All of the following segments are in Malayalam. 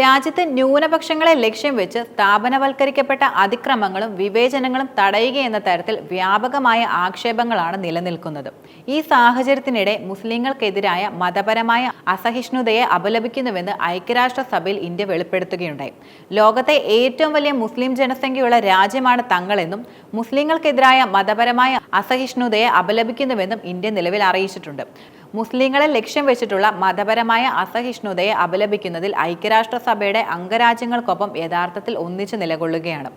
രാജ്യത്ത് ന്യൂനപക്ഷങ്ങളെ ലക്ഷ്യം വെച്ച് സ്ഥാപനവൽക്കരിക്കപ്പെട്ട അതിക്രമങ്ങളും വിവേചനങ്ങളും തടയുകയെന്ന തരത്തിൽ വ്യാപകമായ ആക്ഷേപങ്ങളാണ് നിലനിൽക്കുന്നത്. ഈ സാഹചര്യത്തിനിടെ മുസ്ലിങ്ങൾക്കെതിരായ മതപരമായ അസഹിഷ്ണുതയെ അപലപിക്കുന്നുവെന്ന് ഐക്യരാഷ്ട്രസഭയിൽ ഇന്ത്യ വെളിപ്പെടുത്തുകയുണ്ടായി. ലോകത്തെ ഏറ്റവും വലിയ മുസ്ലിം ജനസംഖ്യയുള്ള രാജ്യമാണ് തങ്ങളെന്നും മുസ്ലിങ്ങൾക്കെതിരായ മതപരമായ അസഹിഷ്ണുതയെ അപലപിക്കുന്നുവെന്നും ഇന്ത്യ നിലവിൽ അറിയിച്ചിട്ടുണ്ട്. മുസ്ലിങ്ങളെ ലക്ഷ്യം വെച്ചിട്ടുള്ള മതപരമായ അസഹിഷ്ണുതയെ അപലപിക്കുന്നതിൽ ഐക്യരാഷ്ട്രസഭയുടെ അംഗരാജ്യങ്ങൾക്കൊപ്പം യഥാർത്ഥത്തിൽ ഒന്നിച്ചു നിലകൊള്ളുകയാണ്.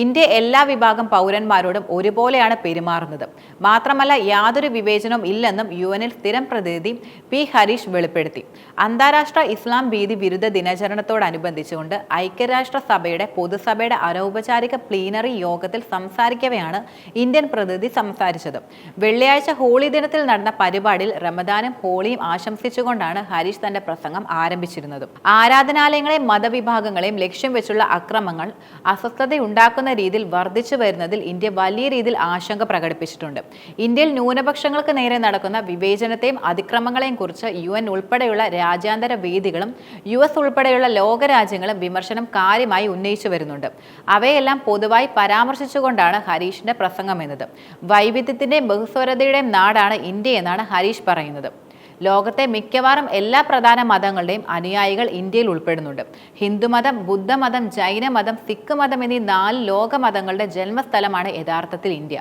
ഇന്ത്യ എല്ലാ വിഭാഗം പൗരന്മാരോടും ഒരുപോലെയാണ് പെരുമാറുന്നത്. മാത്രമല്ല യാതൊരു വിവേചനവും ഇല്ലെന്നും യു എനിൽ സ്ഥിരം പ്രതിനിധി പി ഹരീഷ് വെളിപ്പെടുത്തി. അന്താരാഷ്ട്ര ഇസ്ലാം ഭീതി വിരുദ്ധ ദിനാചരണത്തോടനുബന്ധിച്ചുകൊണ്ട് ഐക്യരാഷ്ട്ര സഭയുടെ പൊതുസഭയുടെ അനൗപചാരിക പ്ലീനറി യോഗത്തിൽ സംസാരിക്കവെയാണ് ഇന്ത്യൻ പ്രതിനിധി സംസാരിച്ചത്. വെള്ളിയാഴ്ച ഹോളി ദിനത്തിൽ നടന്ന പരിപാടിയിൽ റമദാനും ഹോളിയും ആശംസിച്ചുകൊണ്ടാണ് ഹരീഷ് തന്റെ പ്രസംഗം ആരംഭിച്ചിരുന്നത്. ആരാധനാലയങ്ങളെയും മതവിഭാഗങ്ങളെയും ലക്ഷ്യം വെച്ചുള്ള അക്രമങ്ങൾ അസ്വസ്ഥതയുണ്ടാക്കുന്ന രീതിയിൽ വർദ്ധിച്ചു വരുന്നതിൽ ഇന്ത്യ വലിയ രീതിയിൽ ആശങ്ക പ്രകടിപ്പിച്ചിട്ടുണ്ട്. ഇന്ത്യയിൽ ന്യൂനപക്ഷങ്ങൾക്ക് നേരെ നടക്കുന്ന വിവേചനത്തെയും അതിക്രമങ്ങളെയും കുറിച്ച് യു എൻ ഉൾപ്പെടെയുള്ള രാജ്യാന്തര വേദികളും യു എസ് ഉൾപ്പെടെയുള്ള ലോകരാജ്യങ്ങളും വിമർശനം കാര്യമായി ഉന്നയിച്ചു വരുന്നുണ്ട്. അവയെല്ലാം പൊതുവായി പരാമർശിച്ചുകൊണ്ടാണ് ഹരീഷിന്റെ പ്രസംഗം എന്നത്. വൈവിധ്യത്തിന്റെയും ബഹുസ്വരതയുടെയും നാടാണ് ഇന്ത്യ എന്നാണ് ഹരീഷ് പറയുന്നത്. ലോകത്തെ മിക്കവാറും എല്ലാ പ്രധാന മതങ്ങളുടെയും അനുയായികൾ ഇന്ത്യയിൽ ഉൾപ്പെടുന്നുണ്ട്. ഹിന്ദുമതം ബുദ്ധമതം ജൈനമതം സിഖ് മതം എന്നീ നാല് ലോക മതങ്ങളുടെ ജന്മസ്ഥലമാണ് യഥാർത്ഥത്തിൽ ഇന്ത്യ.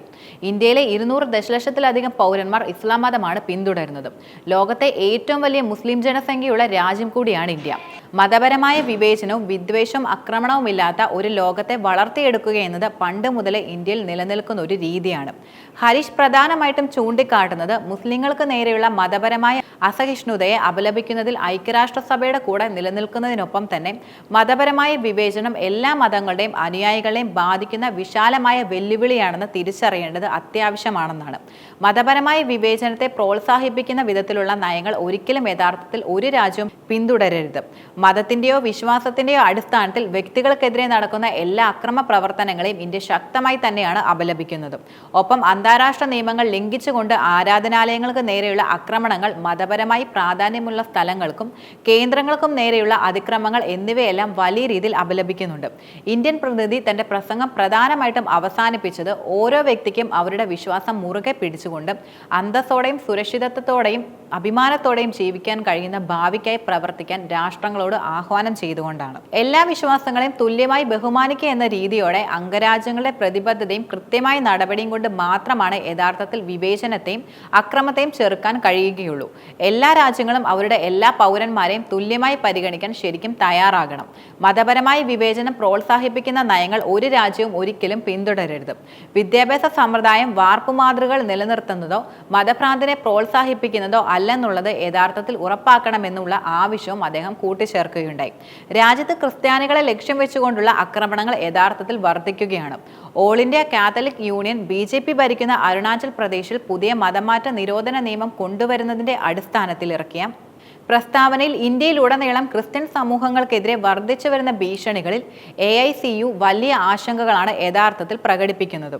ഇന്ത്യയിലെ ഇരുന്നൂറ് ദശലക്ഷത്തിലധികം പൗരന്മാർ ഇസ്ലാം മതമാണ് പിന്തുടരുന്നത്. ലോകത്തെ ഏറ്റവും വലിയ മുസ്ലിം ജനസംഖ്യയുള്ള രാജ്യം കൂടിയാണ് ഇന്ത്യ. മതപരമായ വിവേചനവും വിദ്വേഷവും ആക്രമണവും ഇല്ലാത്ത ഒരു ലോകത്തെ വളർത്തിയെടുക്കുക എന്നത് പണ്ട് മുതലേ ഇന്ത്യയിൽ നിലനിൽക്കുന്ന ഒരു രീതിയാണ്. ഹരീഷ് പ്രധാനമായിട്ടും ചൂണ്ടിക്കാട്ടുന്നത് മുസ്ലിങ്ങൾക്ക് നേരെയുള്ള മതപരമായ അസഹിഷ്ണുതയെ അപലപിക്കുന്നതിൽ ഐക്യരാഷ്ട്രസഭയുടെ കൂടെ നിലനിൽക്കുന്നതിനൊപ്പം തന്നെ മതപരമായ വിവേചനം എല്ലാ മതങ്ങളുടെയും അനുയായികളെയും ബാധിക്കുന്ന വിശാലമായ വെല്ലുവിളിയാണെന്ന് തിരിച്ചറിയേണ്ടത് അത്യാവശ്യമാണെന്നാണ്. മതപരമായ വിവേചനത്തെ പ്രോത്സാഹിപ്പിക്കുന്ന വിധത്തിലുള്ള നയങ്ങൾ ഒരിക്കലും യഥാർത്ഥത്തിൽ ഒരു രാജ്യവും പിന്തുടരരുത്. മതത്തിന്റെയോ വിശ്വാസത്തിന്റെയോ അടിസ്ഥാനത്തിൽ വ്യക്തികൾക്കെതിരെ നടക്കുന്ന എല്ലാ അക്രമ പ്രവർത്തനങ്ങളെയും ഇന്ത്യ ശക്തമായി തന്നെയാണ് അപലപിക്കുന്നത്. ഒപ്പം അന്താരാഷ്ട്ര നിയമങ്ങൾ ലംഘിച്ചുകൊണ്ട് ആരാധനാലയങ്ങൾക്ക് നേരെയുള്ള ആക്രമണങ്ങൾ മതപരമായി പ്രാധാന്യമുള്ള സ്ഥലങ്ങൾക്കും കേന്ദ്രങ്ങൾക്കും നേരെയുള്ള അതിക്രമങ്ങൾ എന്നിവയെല്ലാം വലിയ രീതിയിൽ അപലപിക്കുന്നുണ്ട്. ഇന്ത്യൻ പ്രതിനിധി തന്റെ പ്രസംഗം പ്രധാനമായിട്ടും അവസാനിപ്പിച്ചത് ഓരോ വ്യക്തിക്കും അവരുടെ വിശ്വാസം മുറുകെ പിടിച്ചുകൊണ്ട് അന്തസ്സോടെയും സുരക്ഷിതത്വത്തോടെയും അഭിമാനത്തോടെയും ജീവിക്കാൻ കഴിയുന്ന ഭാവിക്കായി പ്രവർത്തിക്കാൻ രാഷ്ട്രങ്ങളോട് ആഹ്വാനം ചെയ്തുകൊണ്ടാണ്. എല്ലാ വിശ്വാസങ്ങളെയും തുല്യമായി ബഹുമാനിക്കുക എന്ന രീതിയോടെ അംഗരാജ്യങ്ങളുടെ പ്രതിബദ്ധതയും കൃത്യമായ നടപടിയും കൊണ്ട് മാത്രമാണ് യഥാർത്ഥത്തിൽ വിവേചനത്തെയും അക്രമത്തെയും ചെറുക്കാൻ കഴിയുകയുള്ളൂ. എല്ലാ രാജ്യങ്ങളും അവരുടെ എല്ലാ പൗരന്മാരെയും തുല്യമായി പരിഗണിക്കാൻ ശരിക്കും തയ്യാറാകണം. മതപരമായ വിവേചനം പ്രോത്സാഹിപ്പിക്കുന്ന നയങ്ങൾ ഒരു രാജ്യവും ഒരിക്കലും പിന്തുടരരുത്. വിദ്യാഭ്യാസ സമ്പ്രദായം വാർപ്പുമാതൃകൾ നിലനിർത്തുന്നതോ മതഭ്രാന്തിനെ പ്രോത്സാഹിപ്പിക്കുന്നതോ അല്ലെന്നുള്ളത് യഥാർത്ഥത്തിൽ ഉറപ്പാക്കണമെന്നുള്ള ആവശ്യവും അദ്ദേഹം കൂട്ടിച്ചേർക്കുകയുണ്ടായി. രാജ്യത്ത് ക്രിസ്ത്യാനികളെ ലക്ഷ്യം വെച്ചുകൊണ്ടുള്ള ആക്രമണങ്ങൾ യഥാർത്ഥത്തിൽ വർദ്ധിക്കുകയാണ്. All India Catholic union B J P ഭരിക്കുന്ന അരുണാചൽ പ്രദേശിൽ പുതിയ മതമാറ്റ നിരോധന നിയമം കൊണ്ടുവരുന്നതിന്റെ അടിസ്ഥാനത്തിൽ ഇറക്കിയ പ്രസ്താവനയിൽ ഇന്ത്യയിലുടനീളം ക്രിസ്ത്യൻ സമൂഹങ്ങൾക്കെതിരെ വർദ്ധിച്ചു വരുന്ന ഭീഷണികളിൽ എ വലിയ ആശങ്കകളാണ് യഥാർത്ഥത്തിൽ പ്രകടിപ്പിക്കുന്നത്.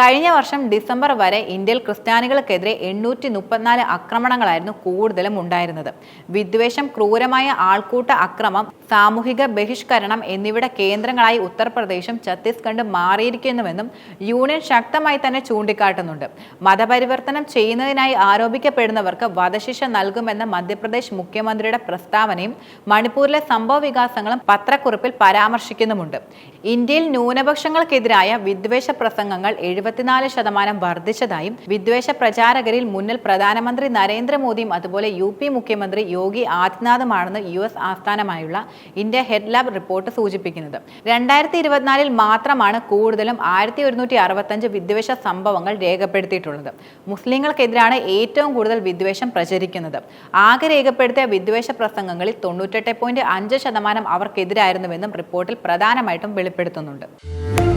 കഴിഞ്ഞ വർഷം ഡിസംബർ വരെ ഇന്ത്യയിൽ ക്രിസ്ത്യാനികൾക്കെതിരെ എണ്ണൂറ്റി മുപ്പത്തിനാല് ആക്രമണങ്ങളായിരുന്നു കൂടുതലും ഉണ്ടായിരുന്നത്. വിദ്വേഷം ക്രൂരമായ ആൾക്കൂട്ട അക്രമം സാമൂഹിക ബഹിഷ്കരണം എന്നിവയുടെ കേന്ദ്രങ്ങളായി ഉത്തർപ്രദേശും ഛത്തീസ്ഗഡും മാറിയിരിക്കുന്നുവെന്നും യൂണിയൻ ശക്തമായി തന്നെ ചൂണ്ടിക്കാട്ടുന്നുണ്ട്. മതപരിവർത്തനം ചെയ്യുന്നതിനായി ആരോപിക്കപ്പെടുന്നവർക്ക് വധശിക്ഷ നൽകുമെന്ന മധ്യപ്രദേശ് മുഖ്യമന്ത്രിയുടെ പ്രസ്താവനയും മണിപ്പൂരിലെ സംഭവ വികാസങ്ങളും പത്രക്കുറിപ്പിൽ പരാമർശിക്കുന്നുമുണ്ട്. ഇന്ത്യയിൽ ന്യൂനപക്ഷങ്ങൾക്കെതിരായ വിദ്വേഷ പ്രസംഗങ്ങൾ എഴുപത്തിനാല് ശതമാനം വർദ്ധിച്ചതായും വിദ്വേഷ പ്രചാരകരിൽ മുന്നിൽ പ്രധാനമന്ത്രി നരേന്ദ്രമോദിയും അതുപോലെ യു പി മുഖ്യമന്ത്രി യോഗി ആദിത്യനാഥുമാണെന്ന് യു എസ് ആസ്ഥാനമായുള്ള ഇന്ത്യ ഹെഡ് ലാബ് റിപ്പോർട്ട് സൂചിപ്പിക്കുന്നത്. രണ്ടായിരത്തി ഇരുപത്തിനാലിൽ മാത്രമാണ് കൂടുതലും ആയിരത്തി ഒരുന്നൂറ്റി അറുപത്തഞ്ച് വിദ്വേഷ സംഭവങ്ങൾ രേഖപ്പെടുത്തിയിട്ടുള്ളത്. മുസ്ലിങ്ങൾക്കെതിരാണ് ഏറ്റവും കൂടുതൽ വിദ്വേഷം പ്രചരിക്കുന്നത്. ആകെ രേഖപ്പെടുത്തിയ വിദ്വേഷ പ്രസംഗങ്ങളിൽ തൊണ്ണൂറ്റെട്ട് പോയിന്റ് അഞ്ച് ശതമാനം അവർക്കെതിരായിരുന്നുവെന്നും റിപ്പോർട്ടിൽ പ്രധാനമായിട്ടും വെളിപ്പെടുത്തുന്നുണ്ട്.